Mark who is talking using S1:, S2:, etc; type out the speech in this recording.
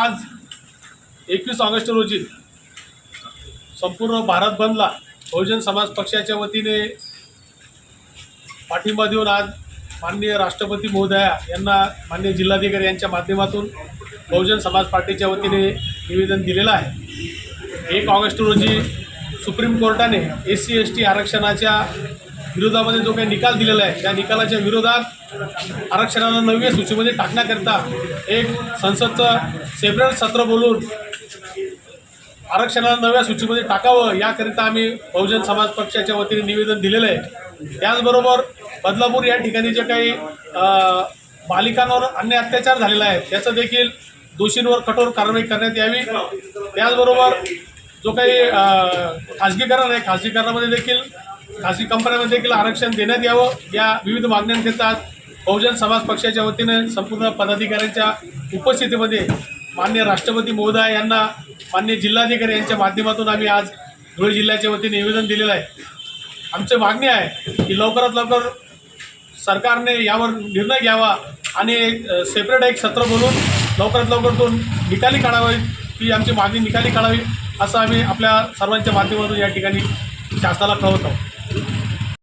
S1: आज एकवीस ऑगस्ट रोजी संपूर्ण भारत बंदला बहुजन समाज पक्षाच्या वतीने पाठिंबा देऊन आज माननीय राष्ट्रपती महोदया यांना माननीय जिल्हाधिकारी यांच्या माध्यमातून बहुजन समाज पार्टीच्या वतीने निवेदन दिलेलं आहे. एक ऑगस्ट रोजी सुप्रीम कोर्टाने एस सी एस टी आरक्षणाच्या विरोधामध्ये जो काही निकाल दिलेला आहे त्या निकालाच्या विरोधात आरक्षणाला नव्या सूचीमध्ये टाकण्याकरिता एक संसदचं सेपरेट सत्र बोलून आरक्षणाला नव्या सूचीमध्ये टाकावं याकरिता आम्ही बहुजन समाज पक्षाच्या वतीने निवेदन दिलेलं आहे. त्याचबरोबर बदलापूर या ठिकाणी जे काही बालिकांवर अन्य अत्याचार झालेला आहे त्याचं देखील दोषींवर कठोर कारवाई करण्यात यावी. त्याचबरोबर जो काही खाजगीकरण आहे खाजगीकरणामध्ये देखील खाजगी कंपन्यांमध्ये देखील आरक्षण देण्यात यावं. या विविध मागण्यांकरिता आज बहुजन समाज पक्षाच्या वतीने संपूर्ण पदाधिकाऱ्यांच्या उपस्थितीमध्ये मान्य राष्ट्रपती महोदय यांना मान्य जिल्हाधिकारी यांच्या माध्यमातून आम्ही आज धुळे जिल्ह्याच्या वतीने निवेदन दिलेलं आहे. आमची मागणी आहे की लवकरात लवकर सरकारने यावर निर्णय घ्यावा आणि सेपरेट एक सत्र बोलून लवकरात लवकर तो निकाली काढावी ती आमची मागणी निकाली काढावी असं आम्ही आपल्या सर्वांच्या माध्यमातून या ठिकाणी शासनाला कळवत आहोत.